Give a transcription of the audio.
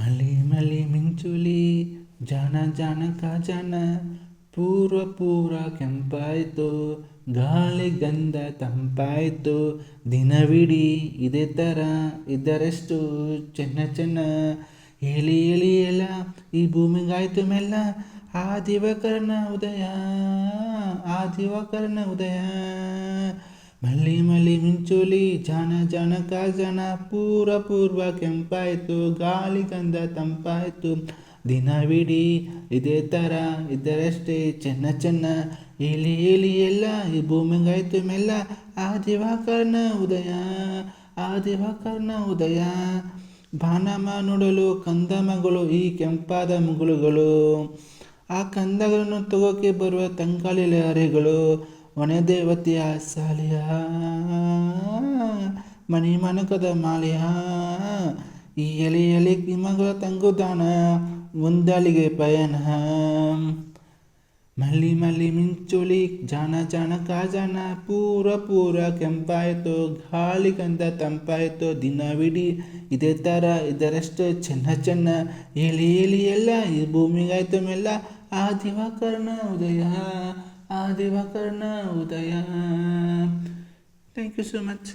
ಮಲಿ ಮಲಿ ಮಿಂಚುಲಿ ಜಾಣ ಜಾಣ ಕಾಜಾನ ಪೂರ್ವ ಪೂರ ಕೆಂಪಾಯಿತು, ಗಾಳಿ ಗಂಧ ತಂಪಾಯಿತು, ದಿನವಿಡೀ ಇದೇ ಥರ ಇದರಷ್ಟು ಚೆನ್ನ ಚೆನ್ನ. ಹೇಳಿ ಹೇಳಿ ಎಲ್ಲ ಈ ಭೂಮಿಗಾಯ್ತು ಮೆಲ್ಲ ಆ ದಿವಕರನ ಉದಯ ಆ ದಿವಕರನ ಉದಯ. ಮಲ್ಲಿ ಮಲ್ಲಿ ಮಿಂಚುಲಿ ಜನ ಜನಕ ಜನ ಪೂರ ಪೂರ್ವ ಕೆಂಪಾಯಿತು, ಗಾಳಿ ಗಂಧ ತಂಪಾಯಿತು. ದಿನವಿಡೀ ಇದೇ ಥರ ಇದರಷ್ಟೇ ಚೆನ್ನ ಚೆನ್ನ ಇಲಿ ಇಲಿ ಎಲ್ಲ, ಈ ಭೂಮಿಗಾಯ್ತು ಮೆಲ್ಲ, ಆ ಉದಯ ಆ ಉದಯ. ಬಾನಮ್ಮ ನೋಡಲು ಕಂದಮ್ಮಗಳು ಈ ಕೆಂಪಾದ ಮುಗುಳುಗಳು. ಆ ಕಂದಗಳನ್ನು ತಗೋಕೆ ಬರುವ ತಂಗಾಳಿ ಲಹರಿಗಳು ಒಣ ದೇವತೆಯ ಸಾಲಿಯ ಮಣಿ ಮನಕದ ಮಾಲಿಯ, ಈ ಎಲೆ ಎಲೆ ಕಿಮಗಳ ತಂಗುದಾನ ಮುಂದಲಿಗೆ ಪಯನ ಮಲ್ಲಿ ಮಲ್ಲಿ ಮಿಂಚುಳಿ ಜಾನ ಜಾನ ಕಾಜಾನ, ಪೂರ ಪೂರ ಕೆಂಪಾಯಿತು, ಗಾಳಿ ಕಂದ ತಂಪಾಯಿತು ದಿನವಿಡೀ ಇದೇ ಥರ ಇದರಷ್ಟು ಚೆನ್ನ ಚೆನ್ನ ಹೇಳಿ ಎಲಿ ಎಲ್ಲ ಈ ಭೂಮಿಗಾಯ್ತು ಮೆಲ್ಲ, ಆ ದಿವಾಕರಣ ಉದಯ. ಆ ದಿವಾಕರಣ ಉದಯ ಥ್ಯಾಂಕ್ ಯು ಸೊ ಮಚ್